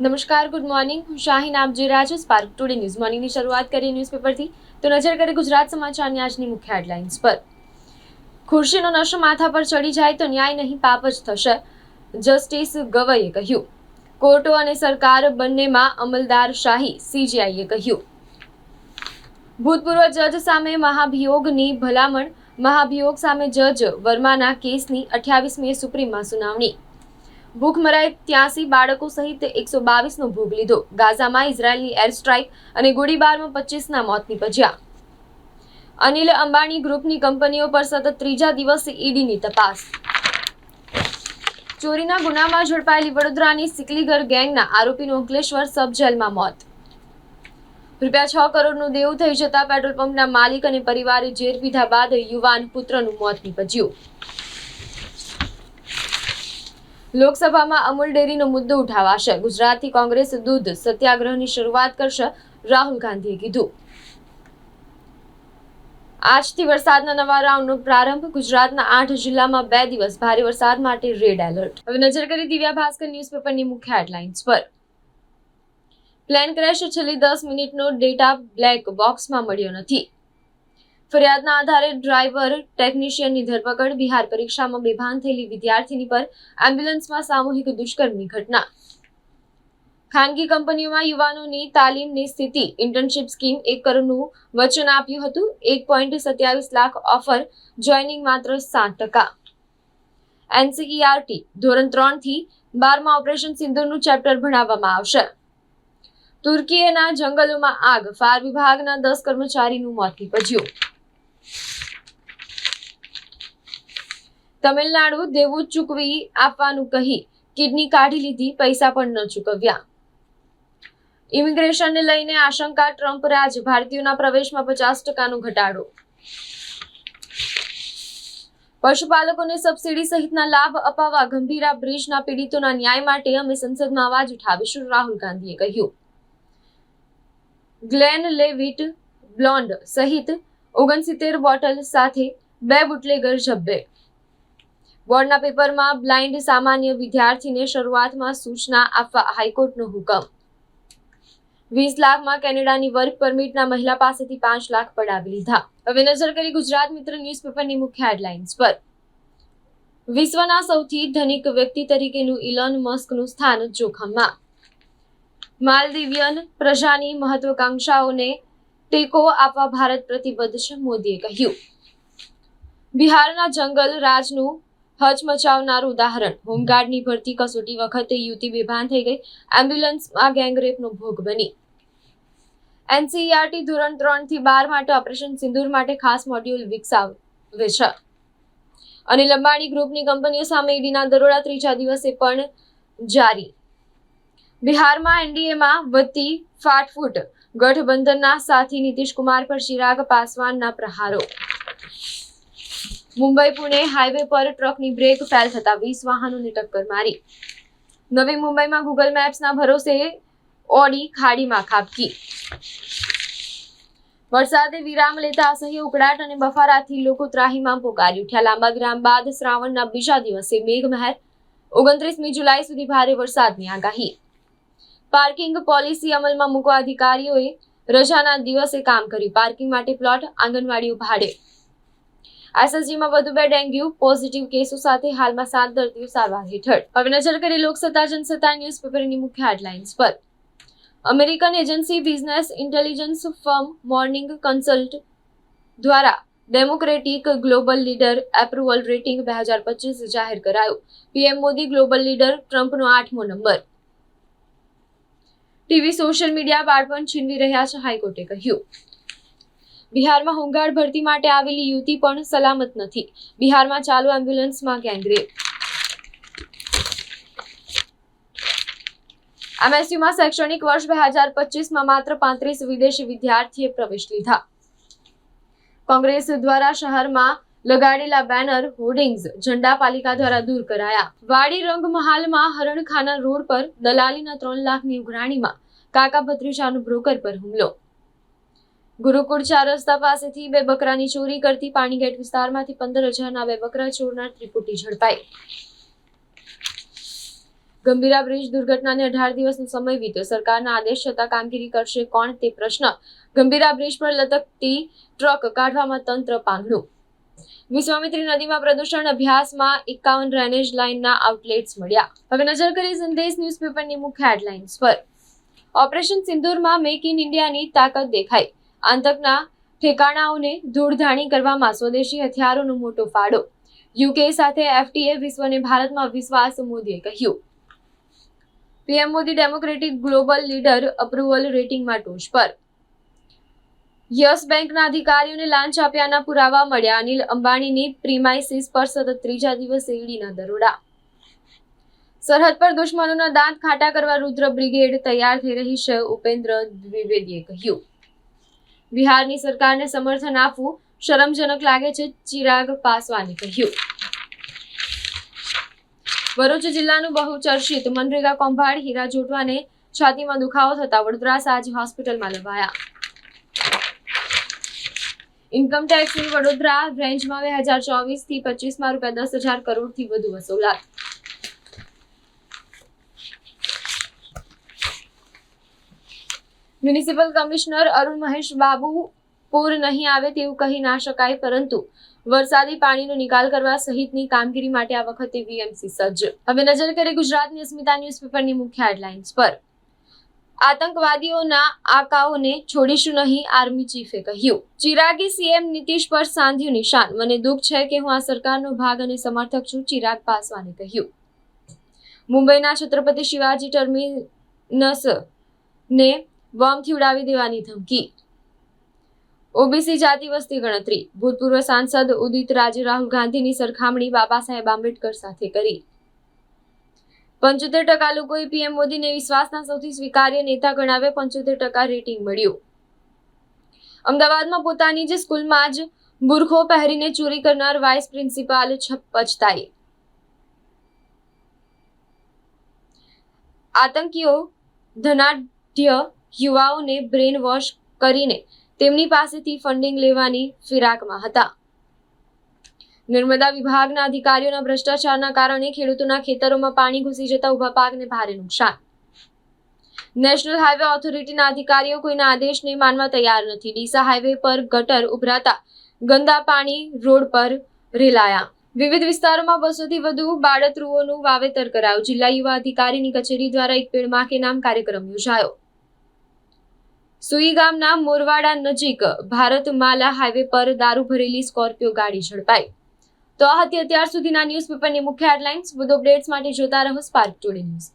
નમસ્કાર good morning હું શાહીન આપ જોઈ રહ્યા સ્પાર્ક ટુડે ન્યૂઝ મોર્નિંગની શરૂઆત કરીએ ન્યૂઝપેપરથી તો નજર કરીએ ગુજરાત સમાચારની આજની મુખ્ય હેડલાઇન્સ પર. ખુરશીનો નશો માથા પર ચડી જાય તો ન્યાય નહીં, પાપ જ થશે જસ્ટિસ ગવઈએ કહ્યું. કોર્ટો અને સરકાર બંનેમાં અમલદાર શાહી સીજીઆઈએ કહ્યું. ભૂતપૂર્વ જજ સામે મહાભિયોગની ભલામણ, મહાભિયોગ સામે જજ વર્માના કેસની અઠ્યાવીસમીએ સુપ્રીમમાં સુનાવણી. ભૂખમરાએ ત્યાસી બાળકો સહિત એકસો બાવીસનો ભોગ લીધો. ગાઝામાં ઇઝરાયેલની એર સ્ટ્રાઇક અને ગોળીબારમાં પચીસના મોત નીપજ્યા. અનિલ અંબાણી ગ્રુપની કંપનીઓ પર સતત ત્રીજા દિવસે ઈડીની તપાસ. ચોરીના ગુનામાં ઝડપાયેલી વડોદરાની સિકલીગર ગેંગના આરોપીનું અંકલેશ્વર સબ જેલમાં મોત. રૂપિયા છ કરોડનું દેવું થઈ જતા પેટ્રોલ પંપના માલિક અને પરિવારે ઝેર પીધા બાદ યુવાન પુત્રનું મોત નીપજ્યું. લોકસભામાં અમૂલ ડેરીનો મુદ્દો ઉઠાવાશે. ગુજરાતથી કોંગ્રેસ દૂધ સત્યાગ્રહની શરૂઆત કરશે રાહુલ ગાંધીએ કીધું. આજથી વરસાદના નવા રાઉન્ડનો પ્રારંભ. ગુજરાતના આઠ જિલ્લામાં બે દિવસ ભારે વરસાદ માટે રેડ એલર્ટ. હવે નજર કરી દિવ્યા ભાસ્કર ન્યૂઝપેપરની મુખ્ય હેડલાઇન્સ પર. પ્લેન ક્રેશ છેલ્લી દસ મિનિટનો ડેટા બ્લેક બોક્સમાં મળ્યો નથી. ફરિયાદના આધારે ડ્રાઈવર, ટેકનિશિયનની ધરપકડ, બિહાર પરીક્ષામાં બેભાન થયેલી વિદ્યાર્થીની પર એમ્બ્યુલન્સમાં સામૂહિક દુષ્કર્મની ઘટના. ખાનગી કંપનીઓમાં યુવાનોની તાલીમની સ્થિતિ, ઇન્ટર્નશીપ સ્કીમ એક કરોડનું વચન આપ્યું હતું, એક પોઈન્ટ સત્યાવીસ લાખ ઓફર, જોઈનિંગ માત્ર સાત ટકા. એનસીઈઆરટી, ધોરણ ત્રણથી બારમાં ઓપરેશન સિંધુનું ચેપ્ટર ભણાવવામાં આવશે. તુર્કીએના જંગલોમાં આગ, ફાયર વિભાગના દસ કર્મચારીનું મોત નીપજ્યું. તમિલનાડુ દેવું ચૂકવી આપવાનું કહી કિડની કાઢી લીધી, પૈસા પણ ન ચૂકવ્યા. ઇમિગ્રેશનને લઈને આશંકા ટ્રમ્પ રાજ, ભારતીયોના પ્રવેશમાં પચાસ ટકાનો ઘટાડો. પશુપાલકોને સબસિડી સહિતના લાભ અપાવવા ગંભીરા બ્રિજના પીડિતોના ન્યાય માટે અમે સંસદમાં અવાજ ઉઠાવીશું, રાહુલ ગાંધીએ કહ્યું. ગ્લેન લેવિટ બ્લોન્ડ સહિત ઓગણસિત્તેર બોટલ સાથે બે બુટલેગર જબ્બે બોર્ડના પેપરમાં બ્લાઇન્ડ સામાન્ય વિદ્યાર્થીને શરૂઆતમાં સૂચના આપવા હાઈકોર્ટનો હુકમ. વીસ લાખમાં કેનેડાની વર્ક પરમિટના મહિલા પાસેથી પાંચ લાખ પડાવી લીધા. હવે નજર કરી ગુજરાત મિત્ર ન્યૂઝપેપરની મુખ્ય હેડલાઇન્સ પર. વિશ્વના સૌથી ધનિક વ્યક્તિ તરીકેનું ઇલોન મસ્કનું સ્થાન જોખમમાં. માલદીવિયન પ્રજાની મહત્વકાંક્ષાઓને ટેકો આપવા ભારત પ્રતિબદ્ધ છે, મોદીએ કહ્યું. બિહારના જંગલ રાજનું હચમચાવનારું ઉદાહરણ. હોમગાર્ડની ભરતી કસોટી વખતે યુવતી બેભાન થઈ ગઈ. એમ્બ્યુલન્સમાં ગેંગરેપનો ભોગ બની. એનસીઈઆરટી ધોરણ ત્રણથી બાર માટે ઓપરેશન સિંદૂર માટે ખાસ મોડ્યુલ વિકસાવે છે. અને લંબાણી ગ્રુપની કંપનીઓ સામે ઈડીના દરોડા ત્રીજા દિવસે પણ જારી. બિહારમાં એનડીએમાં વધતી ફાટફૂટ ગઠબંધનના સાથી નીતિશ કુમાર પર ચિરાગ પાસવાનના પ્રહારો. મુંબઈ પુણે હાઈવે પર ટ્રકની બ્રેક ફેલ થતા વીસ વાહનોની ટક્કર મારી. નવી મુંબઈમાં ગૂગલ મેપ્સના ભરોસે ઓડી ખાડીમાં ખાબકી. વરસાદે વિરામ લેતા અસહ્ય ઉકળાટ અને બફારાથી લોકો ત્રાહીમાં પોકારી ઉઠ્યા. લાંબા વિરામ બાદ શ્રાવણના બીજા દિવસે મેઘમહેર, ઓગણત્રીસમી જુલાઈ સુધી ભારે વરસાદની આગાહી. પાર્કિંગ પોલિસી અમલમાં મૂકવા અધિકારીઓએ રજાના દિવસે કામ કર્યું. પાર્કિંગ માટે પ્લોટ આંગણવાડીઓ ભાડે એસએસજીમાં વધુ બે ડેન્ગ્યુ, પોઝિટિવ કેસો સાથે હાલમાં સાત દર્દીઓ સારવાર હેઠળ. હવે નજર કરી લોકસત્તા, જનસત્તા ન્યૂઝપેપરની મુખ્ય હેડલાઇન્સ પર. American agency business intelligence firm morning consult દ્વારા democratic global leader approval rating બે હજાર પચીસ જાહેર કરાયું. પીએમ મોદી ગ્લોબલ લીડર ટ્રમ્પનો આઠમો નંબર. ટીવી સોશિયલ મીડિયા બાળપણ છીનવી રહ્યા છે હાઈકોર્ટે કહ્યું. બિહારમાં હોમગાર્ડ ભરતી માટે આવેલી યુવતી પણ સલામત નથી. બિહારમાં ચાલુ એમ્બ્યુલન્સમાં ગેંગરેપ. એમએસયુમાં શૈક્ષણિક વર્ષ બે હજાર પચીસમાં માત્ર પાંત્રીસ વિદેશી વિદ્યાર્થીએ પ્રવેશ લીધા. કોંગ્રેસ દ્વારા શહેરમાં લગાડેલા બેનર હોર્ડિંગ્સ ઝંડા પાલિકા દ્વારા દૂર કરાયા. વાડી રંગમહાલમાં હરણખાના રોડ પર દલાલીના ત્રણ લાખની ઉઘરાણીમાં કાકા ભત્રીજાનો બ્રોકર પર હુમલો. ગુરુકુળ ચાર રસ્તા પાસેથી બે બકરાની ચોરી કરતી પાણીગેટ વિસ્તારમાંથી પંદર હજારના બે બકરા ચોરના ત્રિપુટી ઝડપાઈ. ગંભીરા બ્રિજ દુર્ઘટનાને અઢાર દિવસનો સમય વીત્યો. સરકારના આદેશ છતાં કામગીરી કરશે કોણ તે પ્રશ્ન. ગંભીરા બ્રિજ પર લટકતી ટ્રક કાઢવામાં તંત્ર પાંગણું વિશ્વામિત્રી નદીમાં પ્રદૂષણ અભ્યાસમાં એકાવન ડ્રેનેજ લાઇનના આઉટલેટ્સ મળ્યા. હવે નજર કરીએ સંદેશ ન્યૂઝપેપરની મુખ્ય હેડલાઇન્સ પર. ઓપરેશન સિંદૂરમાં મેક ઇન ઇન્ડિયાની તાકાત દેખાઈ. આતંકના ઠેકાણાઓને ધૂળધાણી કરવામાં સ્વદેશી હથિયારોનો મોટો ફાળો. યુકે સાથે એફટીએ વિશ્વને ભારતમાં વિશ્વાસ મોદીએ કહ્યું. PM Modi democratic global leader approval રેટિંગમાં ટોચ પર. યસ બેંકના અધિકારીઓને લાંચ આપ્યાના પુરાવા મળ્યા. અનિલ અંબાણીની પ્રીમાઇસીસ પર સતત ત્રીજા દિવસે ઈડીના દરોડા. સરહદ પર દુશ્મનોના દાંત ખાટા કરવા રુદ્ર બ્રિગેડ તૈયાર થઈ રહી છે, ઉપેન્દ્ર દ્વિવેદીએ કહ્યું. બિહારની સરકારને સમર્થન આપવું શરમજનક લાગે છે, ચિરાગ પાસવાને કહ્યું. ભરૂચ જિલ્લાનું બહુચર્ચિત મનરેગા કૌભાંડ, હીરા જોટવાને છાતીમાં દુખાવો થતા વડોદરા સાજ હોસ્પિટલમાં લવાયા. ઇન્કમ ટેક્સની વડોદરા રેન્જમાં બે હજાર ચોવીસથી પચીસમાં રૂપિયા દસ હજાર કરોડથી વધુ વસૂલાત. મ્યુનિસિપલ કમિશનર અરુણ મહેશ બાબુ પૂર નહીં આવે તેવું કહી ના શકાય, પરંતુ વરસાદી પાણીનો નિકાલ કરવા સહિતની કામગીરી માટે આ વખતે વીએમસી સજ્જ. હવે નજર કરીએ ગુજરાતની અસ્મિતા ન્યૂઝપેપરની મુખ્ય હેડલાઇન્સ પર. આતંકવાદીઓના આકાઓને છોડીશું નહીં, આર્મી ચીફે કહ્યું. ચિરાગી સીએમ નીતિશ પર સાંધ્યું નિશાન. મને દુઃખ છે કે હું આ સરકારનો ભાગ અને સમર્થક છું, ચિરાગ પાસવાને કહ્યું. મુંબઈના છત્રપતિ શિવાજી ટર્મિનસ ને બોમ્બથી ઉડાવી દેવાની ધમકી. ઓબીસી જાતિ વસ્તી ગણતરી. ભૂતપૂર્વ સાંસદ ઉદિત રાજે રાહુલ ગાંધીની સરખામણી બાબા સાહેબ આંબેડકર સાથે કરી. પંચોતેર ટકા લોકોએ પીએમ મોદીને વિશ્વાસના સૌથી સ્વીકાર્ય નેતા ગણાવે પંચોતેર ટકા રેટિંગ મળ્યું. અમદાવાદમાં પોતાની જ સ્કૂલમાં જ બુરખો પહેરીને ચોરી કરનાર વાઇસ પ્રિન્સિપાલ પછતાઈ. આતંકીઓ ધનાઢ્ય યુવાઓને બ્રેન વોશ કરીને તેમની પાસેથી ફંડિંગ લેવાની ફિરાકમાં હતા. નર્મદા વિભાગના અધિકારીઓના ભ્રષ્ટાચારના કારણે ખેડૂતોના ખેતરોમાં પાણી ઘૂસી જતા ઊભા પાકને ભારે નુકસાન. નેશનલ હાઈવે ઓથોરિટીના અધિકારીઓ કોઈના આદેશને માનવા તૈયાર નથી. ડીસા હાઈવે પર ગટર ઉભરાતા ગંદા પાણી રોડ પર રેલાયા. વિવિધ વિસ્તારોમાં બસોથી વધુ બાળતરુઓનું વાવેતર કરાયું. જિલ્લા યુવા અધિકારીની કચેરી દ્વારા એક પેડમાં કે નામ કાર્યક્રમ યોજાયો. સુઈ ગામના મોરવાડા નજીક ભારતમાલા હાઈવે પર દારૂ ભરેલી સ્કોર્પિયો ગાડી ઝડપાઈ. તો આ હતી અત્યાર સુધીના ન્યૂઝપેપરની મુખ્ય હેડલાઇન્સ. વધુ અપડેટ્સ માટે જોતા રહો સ્પાર્ક ટુડે ન્યૂઝ.